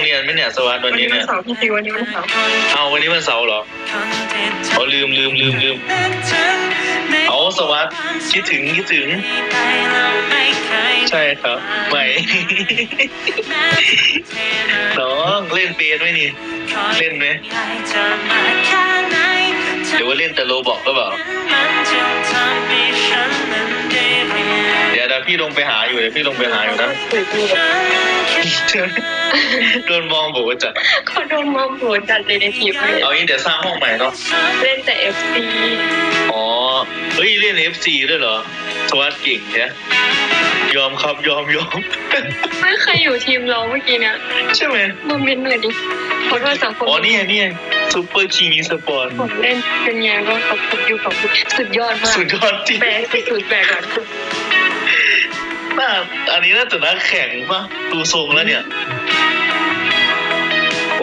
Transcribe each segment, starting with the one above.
เรียนไหมเนี่ยสวัสดิ์วัวันนนี้นี้วันเนี่ยเสาร์พี่ฟิววันนี้วันเสาร์เอาวันนี้วันเสาร์เหรอเอาลืมลืมลืมลืมเอาสวัสดิ์คิดถึงคิดถึง ใช่ครับไม่ น้องเล่นเปียนไหมนี่ เล่นไหมหรือว่าเล่นแต่โลบอกก็เปล่า เดี๋ยวเดี๋ยวพี่ลงไปหาอยู่เดี๋ยวพี่ลงไปหาอยู่นะถูกอยู่โดนมองบอกว่าจัดเขาโดนมอมหัวจัดเลยในทีมเลยเอางี้เดี๋ยวสร้างห้องใหม่เนาะเล่นแต่ FC อ๋อเฮ้ยเล่น FC ด้วยเหรอสวัสดเก่งแค่ยอมครับยอมยอมไม่เคยอยู่ทีมเราเมื่อกี้เนี่ยใช่ไหมโมเมนต์หน่อยดิขอโทษสังคมอ๋อนี่ไงนี่ไงซูเปอร์คิงสปอร์ตผมเล่นเป็นไงก็ขอบคุณอยู่ขอบคุณสุดยอดมากสุดยอดจริงแบกสุดๆแบกหลังสุด น่าอันนี้น่าจะน่าแข่งปะดูทรงแล้วเนี่ย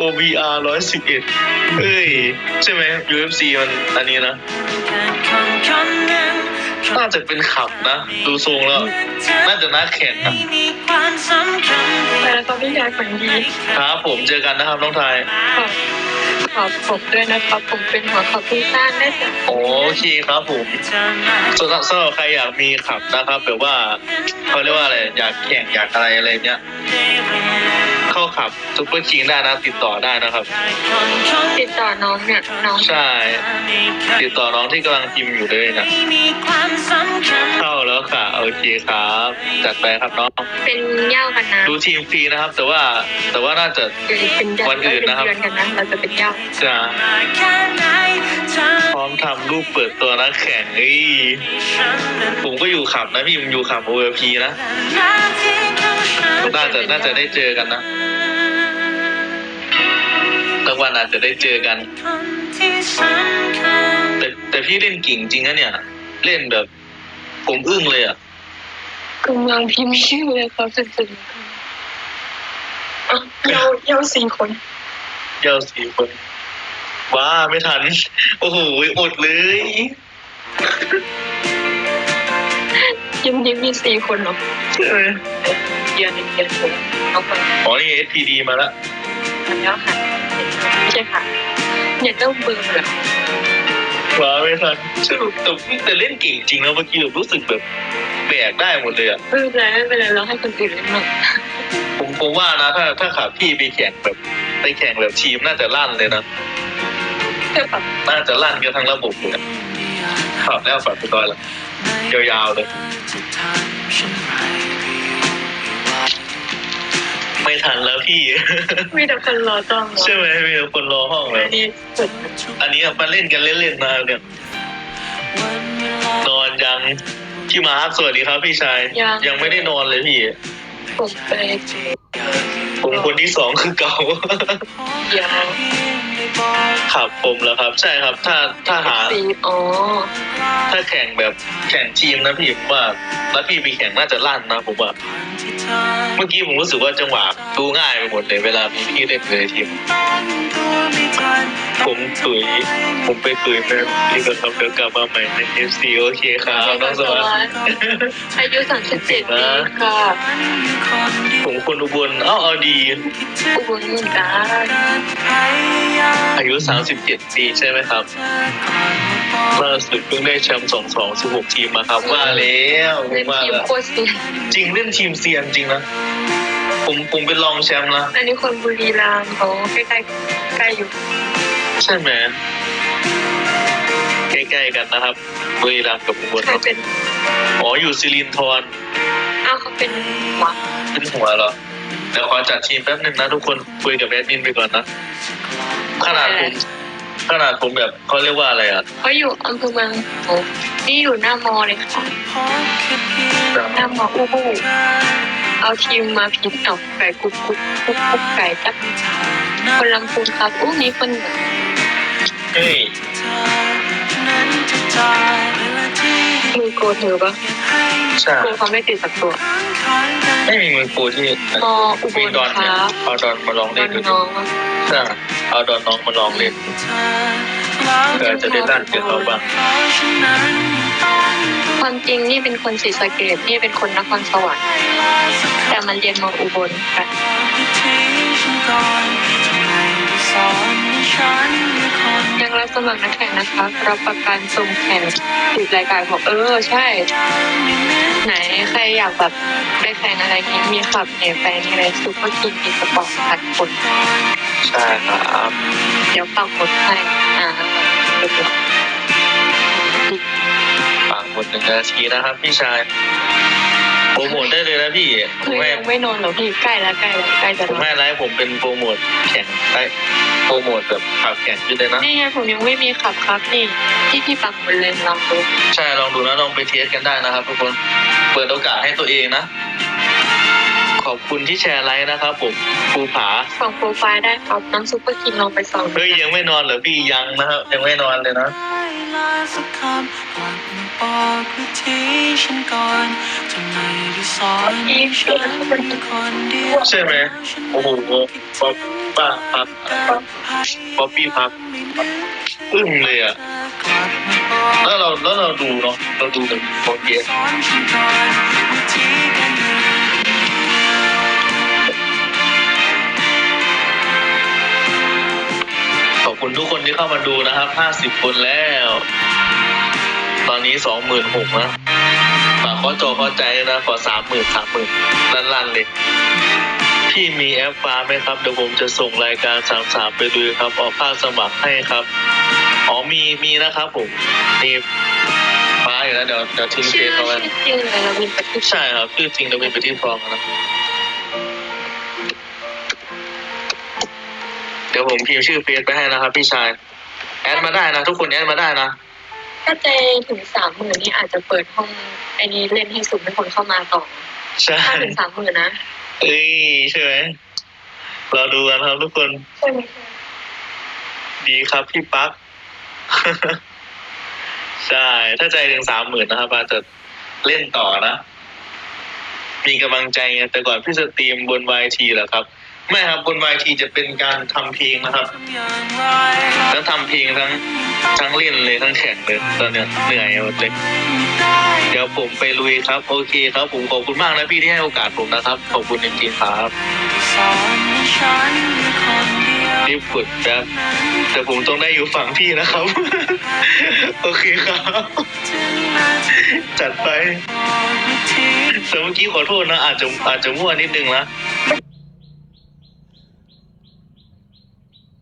OBR ร้อยสิบเอ็ดเฮ้ย ใช่ไหม UFC มันอันนี้นะ น่าจะเป็นขับนะ ดูทรงแล้ว น่าจะน่าแข่งนะแต่ตอนนี้ยายฝันดีครับผมเจอกันนะครับน้องทาย ขอบผมด้วยนะครับ ผมเป็นหัวขอบคุณสร้างได้จ้ะโอเคครับผมสำหรับสำหรับใครอยากมีขับนะครับแบบว่าเขาเรียกว่าอะไรอยากแข่งอยากอะไรอะไรเนี้ย เข้าขับซุปเปอร์คิงได้นะติดต่อได้นะครับ ติดต่อน้องเนี่ยน้องใช่ ติดต่อน้องที่กำลังพิมพ์อยู่เลยนะเข้าแล้วค่ะโอเคครับจัดไปครับน้องเป็นเหย่ากันนะดูทีมฟรีนะครับ แต่ว่าแต่ว่าน่าจะเดี๋ยวเป็นญาติวันอื่นนะครับเป็เดือนกันนะเราจะเป็นเหย่าจะพร้อมทำรูปเปิดตัวนักแข่งเอ้ยผมก็อยู่ขับนะพี่ผมอยู่ขับ OLP นะ น่าจะน่าจะได้เจอกันนะสักวันอาจจะได้เจอกัน แต่แต่พี่เล่นกิ่งจริงนะเนี่ย เล่นแบบผมอึ้งเลยอะกำลังพิมพ์ชื่อเลยครับสุดๆอะเหย่าเหย่าสี่คนเจ้าสี่คนว้าไม่ทัน โอ้โหอดเลยยิ้มยิ้มมีสี่คนเหรอใช่ไหมเดือนหนึ่งเดือนผมเอาไปอ๋อนี่ SPD มาแล้วทำแล้วค่ะไม่ใช่ค่ะเนี่ยต้องเบอร์แบบว้าไม่ทันสรุปแต่แต่เล่นเก่งจริงนะเมื่อกี้แบบรู้สึกแบบแบกได้หมดเลยอะไม่เป็นไรไม่เป็นไรเราให้คนอื่นเล่นบ้างผมผมว่านะถ้าถ้าขาพี่ไปแข่งแบบไปแข่งแบบทีมน่าจะลั่นเลยนะเพื่อแบบน่าจะลั่นกันทั้งระบบเลยอะขับแล้วฝัดไปก่อนละยาวๆเลย ไม่ทันแล้วพี่ มีแต่คนรอจ้องใช่ไหมมีแต่คนรอห้องเลยอันนี้สุดอันนี้มาเล่นกันเล่นๆมาเนี่ยนอนยังพี่มาร์คสวัสดีครับพี่ชาย ยังไม่ได้นอนเลยพี่ ผมไป ผมคนที่สองคือเก่ายาวครับผมแล้วครับ ใช่ครับ ถ้าถ้าหา สีอ๋อถ้าแข่งแบบแข่งทีมนะพี่ผมว่าแล้วพี่ไปแข่งน่าจะลั่นนะผมว่าเมื่อกี้ผมรู้สึกว่าจังหวะดูง่ายไปหมดเลยเวลามีพี่เล่นในทีม ผมตุยผมไปตุยแม่พี่ก็ทำเดี๋ยวกลับมาใหม่ในเอฟซีโอเคครับน้องสวัสดิ์อายุสามสิบเจ็ดปีค่ะผมคนอุบลเอ้าเอาดีอุบลเหมือนกันอายุ 37 ปีใช่ไหมครับล่าสุดเพิ่งได้แชมป์2 2 16ทีมมาครับว่าแล้วผเล่มนว่าทีมแล้วโคตรเสียจริงเล่นทีมเซียนจริงนะผมผมเป็นรองแชมป์นะอันนี้คนบุรีรัมย์เขาใกล้ใกล้ใกล้อยู่ใช่ไหมใกล้ๆกันนะครับบุรีรัมย์กับอุบลใครเป็นอ๋ออยู่สิรินทรอ้าวเขาเป็นหัวเป็นหัวเหรอ เดี๋ยวขอจัดทีมแป๊บหนึ่งนะทุกคนคุยกับแอดมินไปก่อนนะขนาดผมขนาดผมแบบเขาเรียกว่าอะไรอะเขาอยู่อำเภอเมืองโอ้นี่อยู่หน้ามอเลยค่ะหน้ามออู้หูเอาทีมมาพิมพ์เอาไก่กุ๊กกุ๊กกุ๊กกุ๊กไก่จักคนลำพูนครับอู้มีคนเฮ้ยมือโกเธอปะใช่โกเขาไม่ติดสักตัว ไม่มีมือปูที่มออุบมีลดอนคเนี่ยรับเอาดอนมาลองดเล่อนนดูน้องใช่เอาดอนน้องมาลองเล่นเพื่อจะได้ลั่นกับเขาบ้างความจริงนี่เป็นคนศรีสะเกดนี่เป็นคนนครสวรรค์แต่มันเรียนมาอุบลค่ะ ยังรับสมัครนักแข่งนะคะรับประกันทรงแข่งติดรายการบอกเออใช่ ไหนใครอยากแบบไปแข่งอะไรนี้มีขับเนี่ยไปในอะไรซุปเปอร์คิงอีสปอร์ตพัดคนใช่ครับเดี๋ยวปักหมดให้อ่าเดี๋ยวฝากหมดหนึ่งนาทีนะครับพี่ชายโปรโมทได้เลยนะพี่ผคืมอให้ยังไม่นอนเหรอพี่ใกล้แล้วใกล้แล้วใกล้จะผมนอนให้ไลฟ์ผมเป็นโปรโมทแข่ง ไอ้โปรโมทแบบขับแข่งขึ้นเลยนะ นี่ไงผมยังไม่มีขับครับนี่ที่พี่ปักหมดเลยลองดูใช่ลองดูนะลองไปเทสกันได้นะครับทุกคนเปิดโอกาสให้ตัวเองนะ ขอบคุณที่แชร์ไลฟ์นะครับผมภูผา ส่องโปรไฟล์ได้ครับน้ำซุปเปอร์คิงลองไปส่องดูเฮ้ยยังไม่นอนเหรอพี่ยังนะครับยังไม่นอนเลยนะสักคำกลับมาบอกวิธีฉันก่อนทำไมได้ สอนให้ฉันคนเดียวใช่ไหมโอ้โหป๊อปป้าพับป๊อปปี้พับอึ้งเลยอะแล้วเราแล้วเราดูเนาะเราดูแบบโอเคสอนฉันก่อนวิธีการเงินขอบคุณทุกคนที่เข้ามาดูนะครับห้าสิบคนแล้ว ตอนนี้สองหมื่นหกนะ ข้อจอเข้าใจนะขอสามหมื่นสามหมื่นลั่นๆเลยพี่มีแอปฟ้าไหมครับเดี๋ยวผมจะส่งรายการสามสามไปดูครับออกค่าสมัครให้ครับอ๋อมีมีนะครับผมมีฟ้าอยู่แล้วเดี๋ยวเดี๋ยวทิ้งเฟชื่อซเขาไว้ชื่อจริงเลยเราวินปฏิใช่ครับชื่อจริงเราเป็นไปที่ฟองนะเดี๋ยวผมพิมพ์ชื่อเฟซไปให้นะครับพี่ชาย แอดมาได้นะทุกคนแอดมาได้นะ ถ้าเจถึงสามหมื่นนี่อาจจะเปิดห้องไอ้นี้เล่นให้สุ่มให้คนเข้ามาต่อใช่ถ้าถึงสามหมื่นนะเอ้ยใช่ไหมเราดูกันครับทุกคนใช่ไหมดีครับพี่ปั๊กใช่ ถ้าใจถึงสามหมื่นนะครับอาจจะเล่นต่อนะ มีกำลังใจไงแต่ก่อนพี่สตรีมบนวายทีเหรอครับ ไม่ครับบนวายทีจะเป็นการทำเพลงนะครับอย่างไรทั้งทำเพลงทั้งทั้งเล่นเลยทั้งแข่งเลยตอนเนี้ยเหนื่อยหมดเลยได้เดี๋ยวผมไปลุยครับ โอเคครับผมขอบคุณมากนะพี่ที่ให้โอกาสผมนะครับ ขอบคุณจริงๆครับสอนให้ฉันเป็นคนเดียวรีบกดแป๊บแต่ผมต้องได้อยู่ฝั่งพี่นะครับ โอเคครับถึงแม้จะจัดไปบอกวิธีแต่เมื่อกี้ขอโทษนะ อาจจะอาจจะมั่วนิดนึงนะ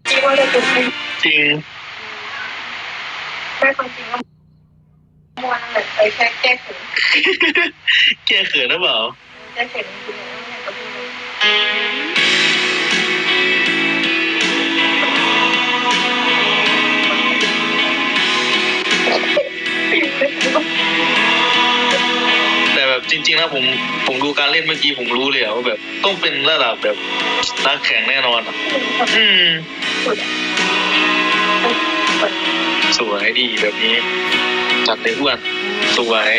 คิดว่าจะเป็นจริงได้ความจริงว่ามวนั่นแหละไปแค่แก้เขินแก้เขินหรือเปล่าแก้เขินจริงๆแล้วเนี่ยก็พูดแต่แบบจริงๆนะผมผมดูการเล่นเมื่อกี้ผมรู้เลยอะว่าแบบ ต้องเป็นระดับแบบนักแข่งแน่นอนอะ อืม สวยดีแบบนี้ จัดเลยอ้วนสวย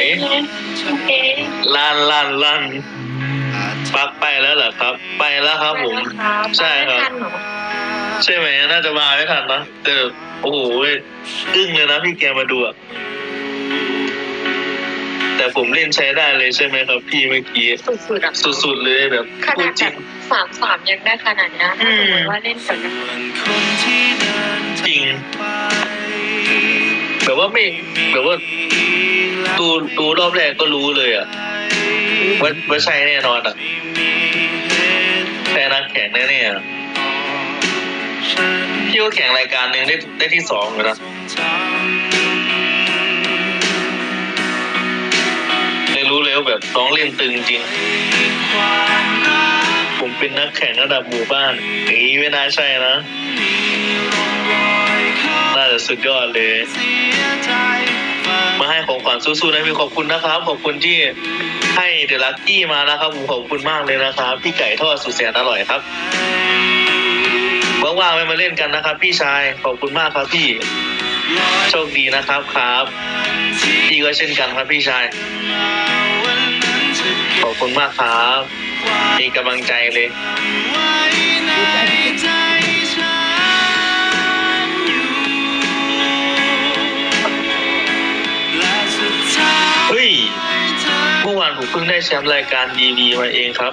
โอเคลั่นลั่นลั่นปักไปแล้วเหรอครับ ไปแล้วครับผมใช่ครับไม่ทันเหรอใช่ไหมน่าจะมาไม่ทันนะแต่โอ้โหอึ้งเลยนะพี่แกมาดูอะแต่ผมเล่นใช้ได้เลยใช่ไหมครับ พี่เมื่อกี้สุดๆอะสุดๆเลยแบบขพูนาดดจแบริงบ สามสามยังได้ขนาดนี้นะถ้าสมมติว่าเล่นแบบนั้นคนที่เดินจริงไปแบบว่าไม่แบบว่าดูดูรอบแรกก็รู้เลยอะว่าว่าใช่แน่นอนอะใช่นักแข่งแน่ๆอะฉันพี่ก็แข่งรายการหนึ่งได้ได้ที่สองอยู่นะจำเลยรู้เลยว่าแบบน้องเล่นตึงจริงความรัก ผมเป็นนักแข่งระดับหมู่บ้านอย่างนี่ไม่น่าใช่นะ น่าจะสุดยอดเลย มาให้ของขวัญสู้ๆนะพี่ขอบคุณนะครับ ขอบคุณที่ให้เดลักกี้มานะครับผมขอบคุณมากเลยนะครับ พี่ไก่ทอดสุดแสนอร่อยครับว่างๆไปมาเล่นกันนะครับ พี่ชายขอบคุณมากครับพี่โชคดีนะครับครับ พี่ก็เช่นกันครับพี่ชาย ขอบคุณมากครับ มีกำลังใจเลยไว้ในใจฉันอยู่และสุดท้ายเฮ้ยเพิ่งได้แชมป์รายการดีๆมาเองครับ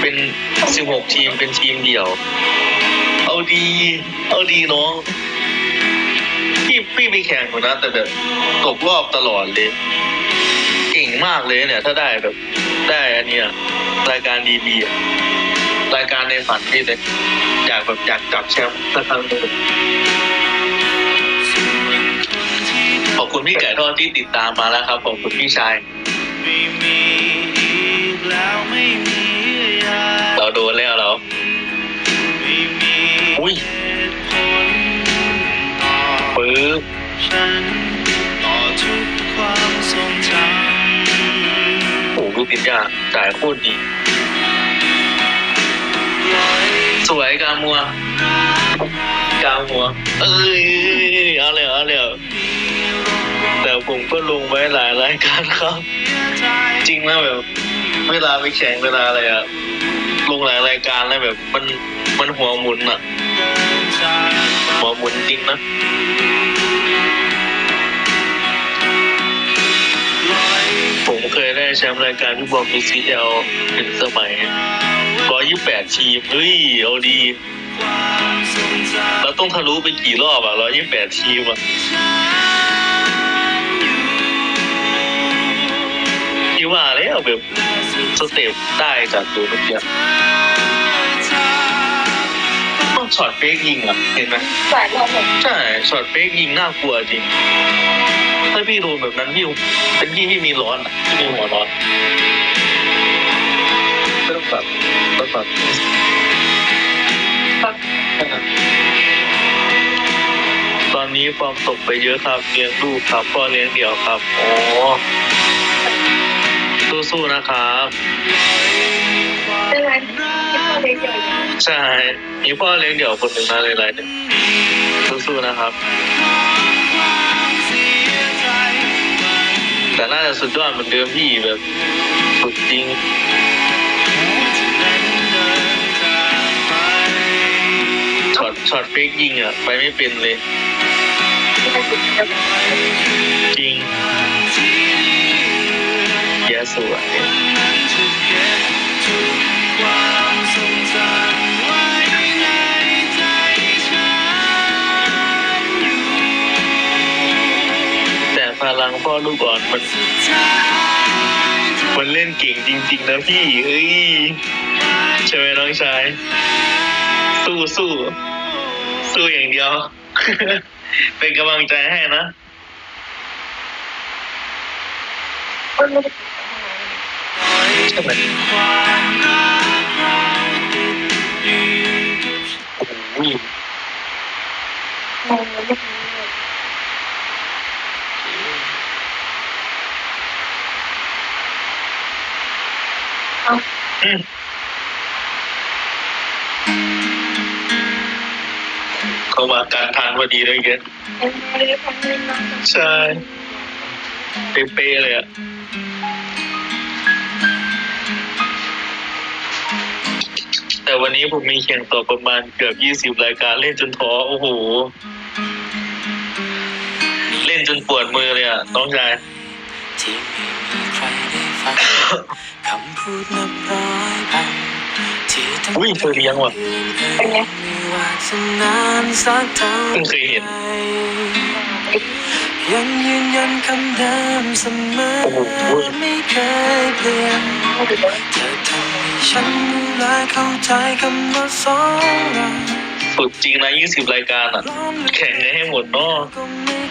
เป็น 16 ทีมเป็นทีมเดี่ยว เอาดี เอาดีน้อง พี่พี่ไปแข่งอยู่นะ แต่แบบตกรอบตลอดเลย มากเลยเนี่ย ถ้าได้แบบได้อันนี้รายการดีๆรายการในฝันพี่เลยอยากแบบอยากจับแชมป์สักครั้งหนึ่งขอบคุณพี่ไก่ทอดที่ติดตามมาแล้วครับขอบคุณพี่ชายเราโดนแล้วเราอุ้ยเอปึ๊บต่อทุกความทรงจำ โอ้โหลูกติดยาจ่ายโคตรดี สวยกามัว กามัว เอ้ยเอาเลยเอาเลยแต่ผมก็ลงไว้หลายรายการครับ จริงนะแบบ เวลาไปแข่งเวลาอะไรอะลงหลายรายการแล้วแบบ มันมันหัวหมุนอะหัวหมุนจริงนะ ได้แชมป์รายการที่บอกมีซีเอลถึงสมัยร้อยยี่แปดทีมเฮ้ยเอาดีเราต้องทะลุไปกี่รอบอะร้อยยี่แปดทีมอะที่ว่าแล้วแบบสเต็ปได้จากตัวเมื่อกี้ ช็อตเฟกยิงอะเห็นไหมหวานเราแบบใช่ช็อตเฟกยิงน่ากลัวจริง ถ้าพี่โดนแบบนั้นพี่เป็นพี่ที่มีร้อนอะที่มีหัวร้อนต้องแบบต้องแบบตอนนี้ความตกไปเยอะครับเลี้ยงลูกครับพ่อเลี้ยงเดี่ยวครับโอ้สู้ๆนะครับเรื่องนั้นที่พ่อเล็กใหญ่ ใช่มีพ่อเลี้ยงเดี่ยวคนหนึ่งนะเลยไรเนี่ยสู้ๆนะครับ แต่น่าจะสุดยอดเหมือนเดิมพี่แบบสุดจริงช็อตช็อตเฟกยิงอะ ไปไม่เป็นเลย จริงที่แย่สวยนั้นจะเก็บทุกควา ลังพ่อลูกอ่อนมัน มันเล่นเก่งจริง ๆ นะพี่เฮ้ยใช่ไหมน้องชาย สู้สู้สู้อย่างเดียว เป็นกำลังใจให้นะใช่ไหมความรักเราติดอยู่กับ โอ้โห มองไม่ได้ อืม เขามาการทันพอดีเลยเงี้ยไม่ได้ทำให้น้องใช่เป๊ะๆเลยอะแต่วันนี้ผมมีแข่งต่อประมาณเกือบยี่สิบรายการเล่นจนท้อโอ้โห เล่นจนปวดมือเลยอะน้องชาย ฟังคำพูดนับร้อยพันที่ทำอุ้ยเคยเลี้ยงว่ะเป็นไงไม่ว่าจะนานสักเท่าเพิ่งเคยเห็นไหยังยืนยันคำเดิมเสมอโอ้โหไม่เคยเปลี่ยนไม่ได้เธอทำให้ฉันรู้และเข้าใจคำว่าสองเราสุดจริงนะยี่สิบรายการอะแข่งกันให้หมดเนาะก็ไ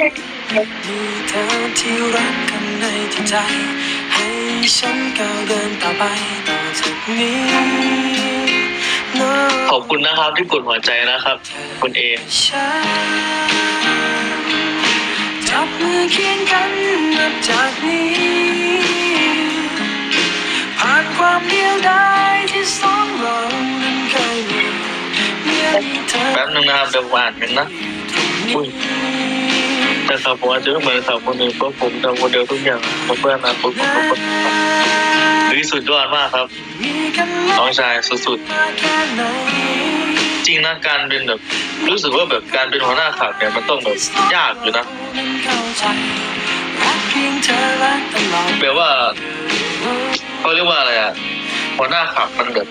ม่กลัวไม่ได้มีเธอที่รักกันในจิตใจ ให้ฉันก้าวเดินต่อไปต่อจากนี้ No ขอบคุณนะครับที่กดหัวใจนะครับ คุณเอฉันจับมือเคียงกันนับจากนี้ ผ่านความเดียวดายที่สองเรานั้นเคยมีเมื่อมีเธอแป๊บนึงนะครับเดี๋ยวอ่านกันนะอุ้ย แต่ครับผมอาจจะไม่เหมือนสาวคนอื่นเพราะผมทำคนเดียวทุกอย่างผมเพื่ออนาคตของทุกคนเฮ้ยสุดยอดมากครับน้องชายสุดๆ จริงนะการเป็นแบบ รู้สึกว่าแบบการเป็นหัวหน้าขับเนี่ยมันต้องแบบยากอยู่นะเข้าใจธอรักตลอดแบบว่าเขาเรียกว่าอะไรอะหัวหน้าขับมันแบบ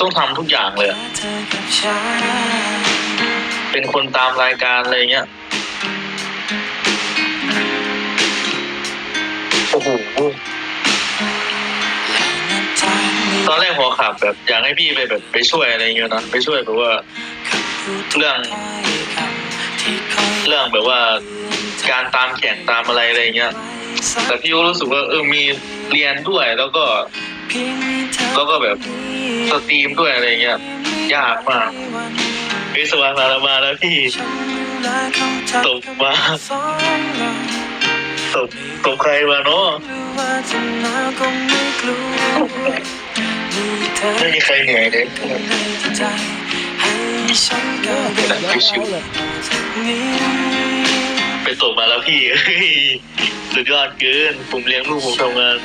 ต้องทำทุกอย่างเลย เป็นคนตามรายการอะไรเงี้ย โอ้โหตอนแรกหัวขับแบบอยากให้พี่ไปแบบไปช่วยอะไรเงี้ยนะไปช่วยแบบว่า เรื่อง เรื่องแบบว่า การตามแข่งตามอะไรอะไรเงี้ย แต่พี่ก็รู้สึกว่าเออมีเรียนด้วยแล้วก็ แล้วก็แบบสตรีมด้วยอะไรเงี้ยยากมากวิศวะมาแล้วมาแล้วพี่ ตบมาตบตบใครมาเนาะไม่มีใครเหนื่อยเลยไปตบมาแล้วพี่เฮ้ยสุดยอดเกินผมเลี้ยงลูกผมทำงาน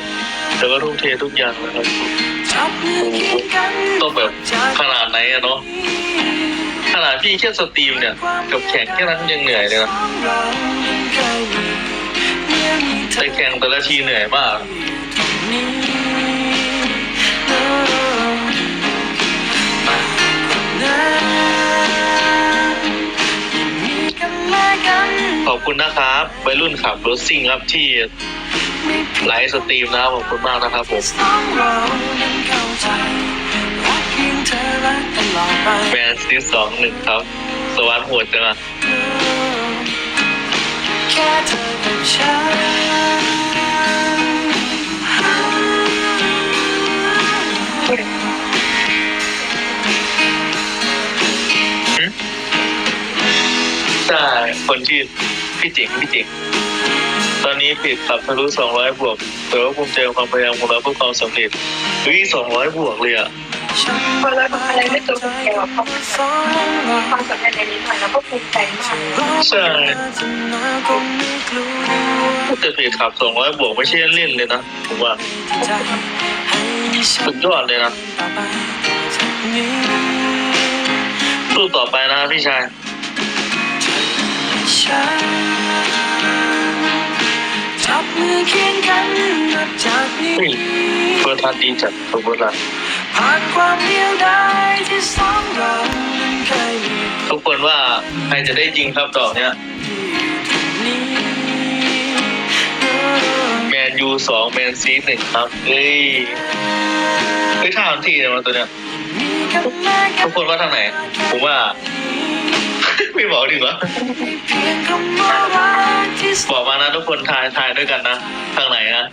แต่ก็ทุ่มเททุกอย่างนะครับต้องแบบขนาดไหนอะเนาะ ขนาดพี่แค่สตรีมเนี่ยกับแข่งแค่นั้นยังเหนื่อยเลยนะแต่แข่งแต่ละทีเหนื่อยมากขอบคุณนะครับวัยรุ่นขับรถซิ่งครับที่ไลฟ์สตรีมนะครับขอบคุณมากนะครับผม แบนซีสองหนึ่งครับ สวัสดิ์โหดจังอะแค่เธอกับฉันใช่คนที่พี่จ๋งพี่จ๋งตอนนี้ปิดขับทะลุสองร้อยบวกแต่ว่าภูมิใจความพยายามของเราเพื่อความสำเร็จเฮ้ยสองร้อยบวกเลยอะ คนเราทำอะไรไม่ตัวคนเดียวอะความความสำเร็จในนี้มันเราก็ภูมิใจมากใช่แต่เพจขับสองร้อยบวกไม่ใช่เล่นๆเลยนะผมว่าสุดยอดเลยนะสู้ต่อไปนะพี่ชายจับมือเคียงกันนับจากนี้เฮ้ยเฟิร์สทัดดีจัดสมมติละ ผ่านความเดียวดายที่สองเรานั้นเคยมีทุกคนว่าใครจะได้จริงครับดอกเนี้ยนี้แมนยูสองแมนซีหนึ่งครับเฮ้ยเฮ้ยท่ามันทีเนี่ยมันตัวเนี้ยมีกันแม้กัทุนกคนว่าทางไหน ผมว่า ไม่บอกดีกว่าเพียงคำว่ารักที่สบอกมานะทุกคนทายทายด้วยกันนะ ทางไหนนะ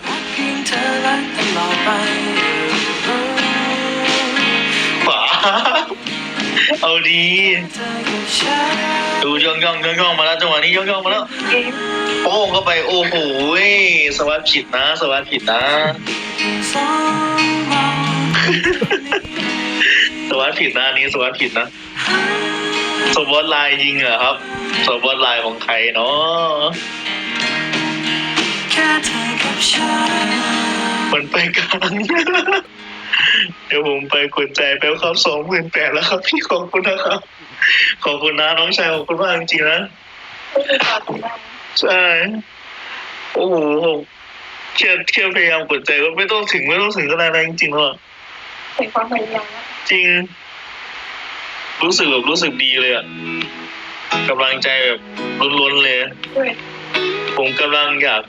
เอาดีดูย่องย่องย่องย่องมาแล้วจังหวะนี้ย่องย่องมาแล้วโป้งเข้าไปโอ้โหสวัสดผิดนะ สวัสดผิดนะ สวัสดผิดนะนี้สวัสดผิดนะสวัสดลายยิงเหรอครับสวัสดลายของใครเนาะมันไปกลาง เดี๋ยวผมไปกดใจแป๊บครับสองหมื่นแปดแล้วครับ พี่ขอบคุณนะครับ ขอบคุณนะน้องชายขอบคุณมากจริงๆนะใช่โอ้โหผมเชื่อเชื่อพยายามกดใจก็ไม่ต้องถึงไม่ต้องถึงก็ได้นะจริงๆหรอกเห็นความพยายามจริง รู้สึกแบบรู้สึกดีเลยอะกำลังใจแบบล้นๆเลยด้วยผมกำลังอยาก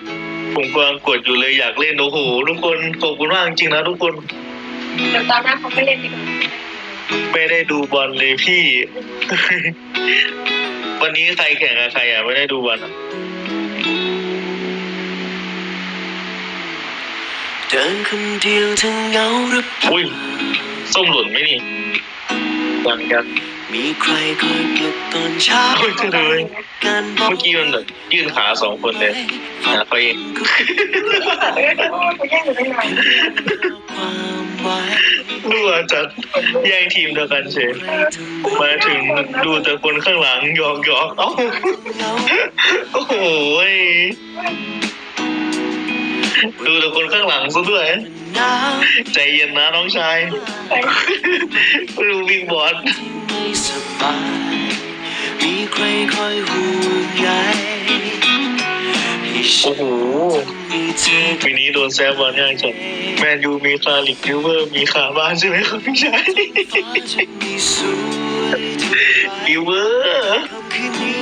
ผมกำลังกดอยู่เลยอยากเล่นโอ้โหทุกคนขอบคุณมากจริงๆนะทุกคน เดี๋ยวตอนหน้าเขาไม่เล่นดีกว่าไม่ได้ดูบอลเลยพี่ วันนี้ใครแข่งกับใครอะไม่ได้ดูบอลอะเดินคนเดียวเธอเหงาหรือเปล่าอุ้ยส้มหล่นไหมนี่ยังยังมีใครคอยปลุกตอนเช้าโอ้ยเธอเลยการบอกเมื่อกี้มันแบบยื่นขาสองคนเลยนะไปเอง เออโอ้เขาแย่งอยู่ได้ไงความไว้ รั่วจัดแย่งทีมเดียวกันเฉยมาถึงดูแต่คนข้างหลังยอกยอกเอ้าโอ้โหดูแต่คนข้างหลังซะด้วย ใจเย็นนะน้องชายดูวิ่งบอลที่ไม่สบายมีใครคอยห่วงใย โอ้นโหมีเธอปีนี้โดนแซวบอลย่างจบแมนยูมีคาลิกลิเวอร์มีคาบ้านใช่ไหมครับพี่ชายจะมีสวยเท่าไรลิเวอร์เขาคืนนี้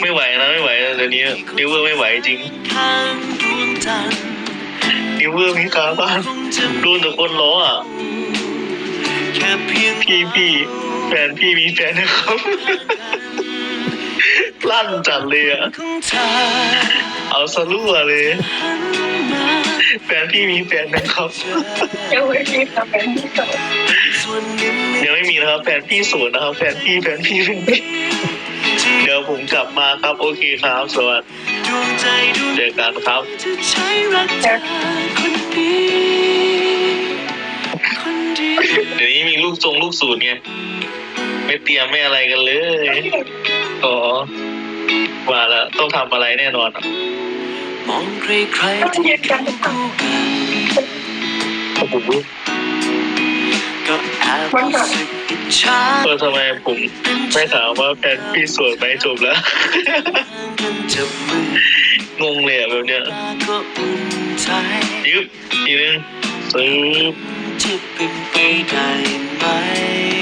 ไม่ไหวนะไม่ไหวนะเดี๋ยวนี้ลิเวอร์ไม่ไหวจริงข้างดวงจันทร์ลิเวอร์มีคาบ้านคงจะโดนแต่คนล้ออะแค่เพียงพี่พี่แฟนพี่มีแฟนนะครับ ลั่นจัดเลยอะของเธอเอาสรั่วเลยหันมาแฟนพี่มีแฟนนะครับเจ้าไว้มีคำเป็นที่สองส่วนหนึ่งในยังไม่มีนะครับ แฟนพี่โสดนะครับ แฟนพี่แฟนพี่แฟนพี่เดี๋ยวผมกลับมาครับโอเคครับ สวัสดีดวงใจดวงเจอกันครับจะใช้รักเธอคนนี้คนเดียวเดี๋ยวนี้มีลูกทรงลูกสูตรไงไม่เตรียมไม่อะไรกันเลย อ๋อ ว่าแล้วต้องทำอะไรแน่นอนอะมองใครใครๆที่คู่กันโอ้โหก็แอบรู้สึกอิจฉาเออทำไมผมไม่ถามว่าแฟนพี่โสดไหมจบแล้ว กันจับมืองงเลยอะแบบเนี้ยตาก็อุ่นใจยึบทีนึงซื้อ จะเป็นไปได้ไหมบิ๊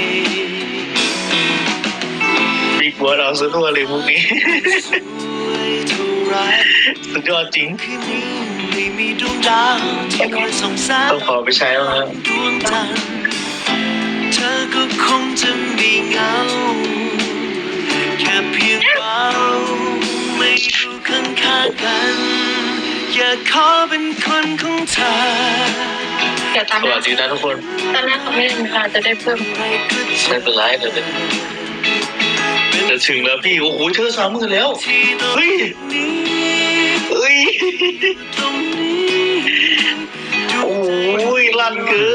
กบอสเอาซะทั่วเลยพวกนี้สวยเท่าไรสุดยอดจริงคืนนี้ไม่มีดวงดาวที่คอยส่องแสงต้องขอไปใช้แล้วนะดวงจันทร์เธอก็คงจะมีเงาแค่เพียงเราไม่อยู่ข้างๆกัน อยากขอเป็นคนของเธอเดี๋ยวตอนสหน้าวัสดีนะทุกคน ตอนหน้าเขาไม่ได้มีค่ะจะได้เพิ่มใครก็จะไม่เป็นไรเดี๋ยวจะ จะถึงแล้วพี่ โอ้โหเธอสามหมื่นแล้วที่ตรงเฮ้ยนี้เฮ้ยตรงนี้โอ้ยลั่นเกิ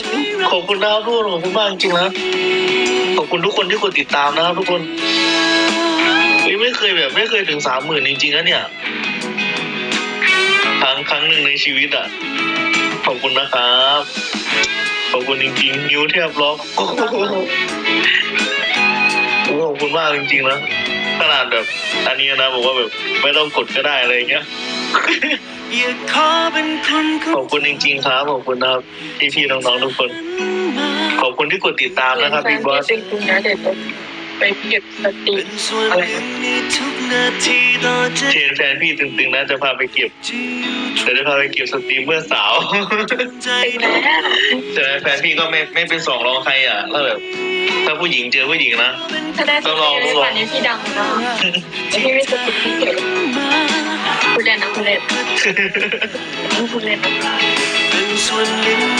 น ขอบคุณนะครับทุกคนขอบคุณมากจริงๆนะ ขอบคุณทุกคนที่กดติดตามนะครับทุกคนเฮ้ยไม่เคยแบบไม่เคยถึงสามหมื่นจริงๆนะเนี่ยครั้งครั้งหนึ่งในชีวิตอะ ขอบคุณนะครับ ขอบคุณจริงๆนิ้วแทบล็อก มากจริงๆนะขนาดแบบอันนี้นะบอกว่าแบบไม่ต้องกดก็ได้อะไรอย่างเงี้ยอยากขอเป็นคนขขอองบคุณจริงๆครับขอบคุณนะครับพี่ๆน้องๆทุกคนมาขอบคุณที่กดติดตามนะครับแฟบิ๊นกบอที่สจริงๆนะเดี๋ยวจะไปเก็บสติเป็นส่ว นหนึ่งในทุกนาทีต่อจากเชนแฟนพี่ตึงๆนะจะพาไปเก็บที่อยู่ตรจะได้พาไปเก็บสตรีมเมื่อสาวงใจไปดวงแล้วแต่แฟนพี่ก็ไม่ไม่เป็นสองรองใครอะถ้าแบบถ้าผู้หญิงเจอผู้หญิงนะถ้าได้สติในวันนี้พี่ดังนะพี่ไม่สติพี่เก็บมาคุณเล่นนะคุณเล่นคุณเล่นนะ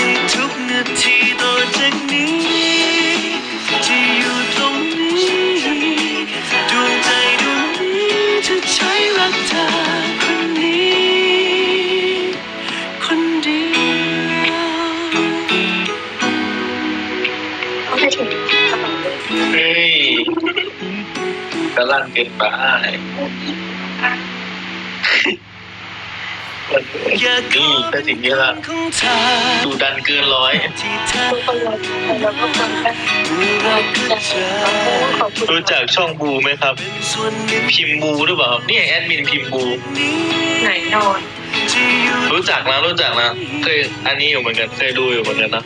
กระลั่นเกินไปอยากขนี่อแต่สิ่งนี้ละของเธอดูดันเกินร้อยที่เธอทุกคนรอแล้วก็คนแรกรักก็เจอขอบคุณรู้จักช่องบูไหมครับเป็นส่วนหนึ่งพิมพ์บูหรือเปล่าครับนี่แอดมินพิมพ์บูนี้ไหนนอนที่อยู่รู้จักนะรู้จักนะเคยอันนี้อยู่เหมือนกันเคยดูอยู่เหมือนกันนะ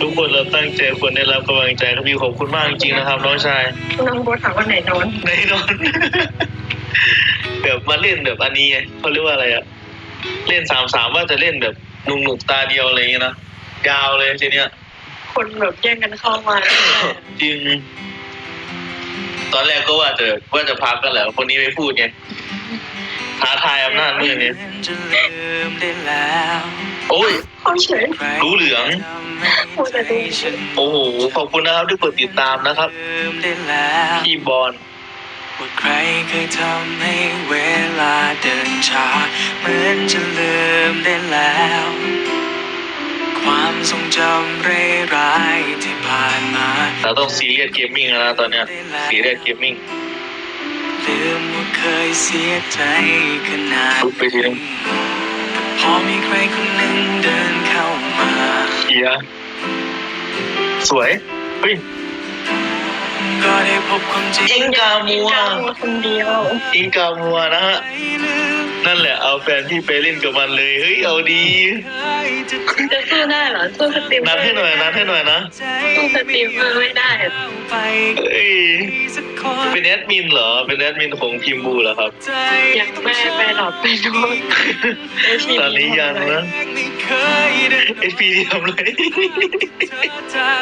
จะใช้รักเธอคนทุกคนเราตั้งใจควรได้รับกำลังใจครับพี่ขอบคุณมากจริงๆนะครับน้องชายน้องโบถามว่าไหนนอนแน่นอนแบบมาเล่นแบบอันนี้ไงเขาเรียกว่าอะไรอะเล่นสามสามว่าจะเล่นแบบหนุกหนุกๆตาเดียวอะไรอย่างเงี้ยนะยาวเลยทีเนี้ยคนแบบแย่งกันเข้ามาจริง ตอนแรกก็ว่าจะว่าจะพักกันแหละคนนี้ไม่พูดไงท้าทายอำนาจมืดไงจะลืมได้แล้ว โอ้ยเขาเฉยใครรู้เหลืองพูดแต่ดูฉันโอ้โห ขอบคุณนะครับที่กดติดตามนะครับลืมได้แล้วพี่บอล ว่าใครเคยทำให้เวลาเดินช้าเหมือนจะลืมได้แล้ว ความทรงจำเร่ร้ายที่ผ่านมาเราต้องซีเรียสเกมมิ่งแล้วนะตอนเนี้ยซีเรียสเกมมิ่ง ลืมว่าเคยเสียใจขนาดทุบไปทีนึง พอมีใครคนหนึ่งเดินเข้ามาเชียร์สวย เฮ้ย ก็ได้พบความจริงอิงกามัวกามัว คนเดียว อิงกามัวนะฮะ นั่นแหละเอาแฟนพี่ไปเล่นกับมันเลย เฮ้ย เอาดี จะสู้ได้เหรอ สู้สตรีมเมนัอดร์ให้หน่อยนัดให้หน่อยนะ สู้สตรีมเมอร์ไม่ได้อะไปเอ้ย สักคน เป็นแอดมินเหรอ เป็นแอดมินของพิมบูเหรอครับใจยังไม่ไปหรอกไปโน่นไอ้ชีตอนนี้ยังนะไม่เคยได้เอพีทำเลยจา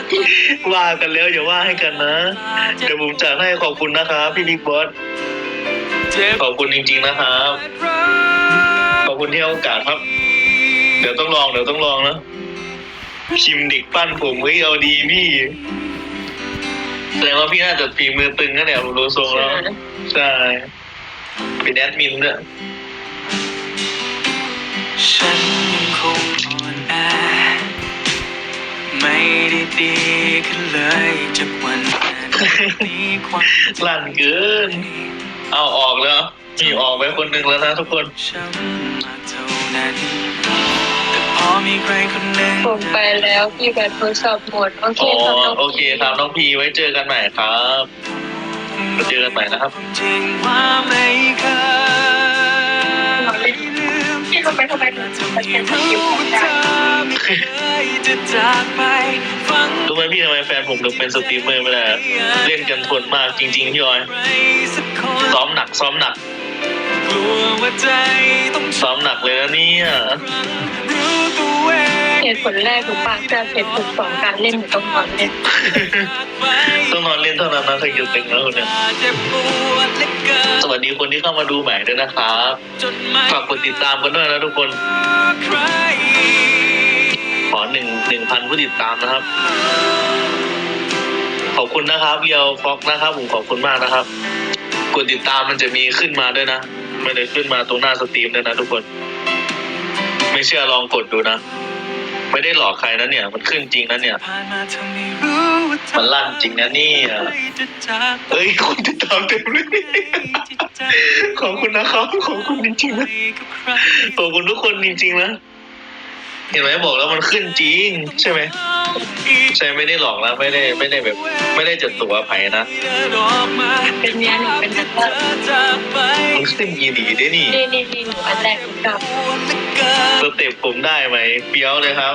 กว่ากันแล้วอย่าว่าให้กันนะเดี๋ยวผมจัดให้ขอบคุณนะครับพี่บิ๊กบอสเจ็บขอบคุณจริง ๆนะครับรักขอบคุณที่ให้โอกาสครับ เดี๋ยวต้องลองเดี๋ยวต้องลองนะคิมเด็กปั้นผมเฮ้ยเอาดีพี่ แสดงว่าพี่น่าจะฝีมือตึงนะเนี่ยผมดูทรงแล้ว ใช่ เป็นแอดมินเนี่ยฉันยังคงอ่อนแอไม่ได้ดีขึ้นเลยจากวันนี้ความลั่นเกิน เอาออกแล้ว มีออกไปคนหนึ่งแล้วนะทุกคน ผมไปแล้วพี่แบตโทรศัพท์หมดโอเคอ๋อครับน้องโอเคครับน้องพีไว้เจอกันใหม่ครับมาเจอกันใหม่นะครับจริงว่าไม่เคยลืมพี่ทำไมทำไมถึงเธอไปไม่เป็นสรู้กิลว่าได้เธอไม่เคยจะจากไปฟังรู้ไหมพี่ทำไมแฟนผมถึงเป็นสตรีมเมอร์ไม่ได้เล่นกันทนมากจริงๆพี่ออยใครสักคนซ้อมหนักซ้อมหนักกลัวว่าใจต้องซ้อมหนักเลยนะเนี่ยรู้ตัว เหตุผลแรกคือปากแต่เหตุผลสองการเล่นต้องนอนเล่นต้องนอนเล่นเท่านั้นนะใครจะตึงแล้วเนี่ยสวัสดีคนที่เข้ามาดูใหม่ด้วยนะครับฝากกดติดตามกันด้วยนะทุกคน ขอหนึ่งหนึ่งพันผู้ติดตามนะครับ ขอบคุณนะครับเยวฟ็อกนะครับผมขอบคุณมากนะครับ กดติดตามมันจะมีขึ้นมาด้วยนะไม่ได้ขึ้นมาตรงหน้าสตรีมด้วยนะทุกคน ไม่เชื่อลองกดดูนะ ไม่ได้หลอกใครนะเนี่ย มันขึ้นจริงนะเนี่ยผ่านมาเธอไม่รู้ว่าเธอมันลั่นจริงนะเนี่ยจะจากเอ้ยคนติดตามเต็มเลยจิตใจขอบคุณนะครับ ขอบคุณจริงๆนะกับใครขอบคุณทุกคนจริงๆนะ เห็นไหมบอกแล้วมันขึ้นจริง ใช่ไหม ใช่ไม่ได้หลอกนะไม่ได้ไม่ได้แบบ ไม่ได้จะตัวไผ่นะเดินออกมาเป็นเนี้ยหนูเป็นนัก เล่นเธอจากไปมันขึ้นยีดีได้นี่นี่นี่นี่หนูอันแรกหนูกับปวดเหลือเกินสเต็ปผมได้ไหมเปี้ยวเลยครับ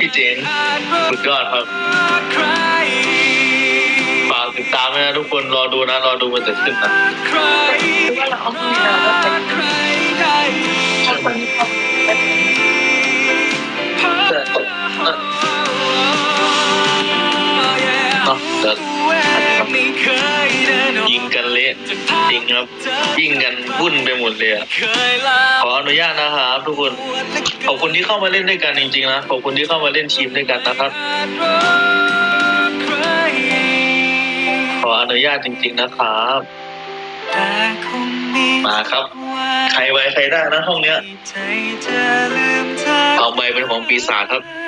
พี่เจนสุดยอดครับใครฝากติดตามด้วยนะทุกคนรอดูนะ รอดูมันจะขึ้นนะใครคือว่าเราเอาห้องเราแล้วเป็นใครได้คนที่เขาเป็นแต่ จริงครับยิงกันวุ่นไปหมดเลยอะเคยลาขออนุญาตนะครับทุกคนขอบคุณที่เข้ามาเล่นด้วยกันจริงๆนะขอบคุณที่เข้ามาเล่นทีมด้วยกันนะครับใครขออนุญาตจริง ๆนะครับแต่คงมีมาครับ ใครไว้ใครได้นะห้องเนี้ยใจจะลืมเธอเอาใบเป็นของปีศาจครับไ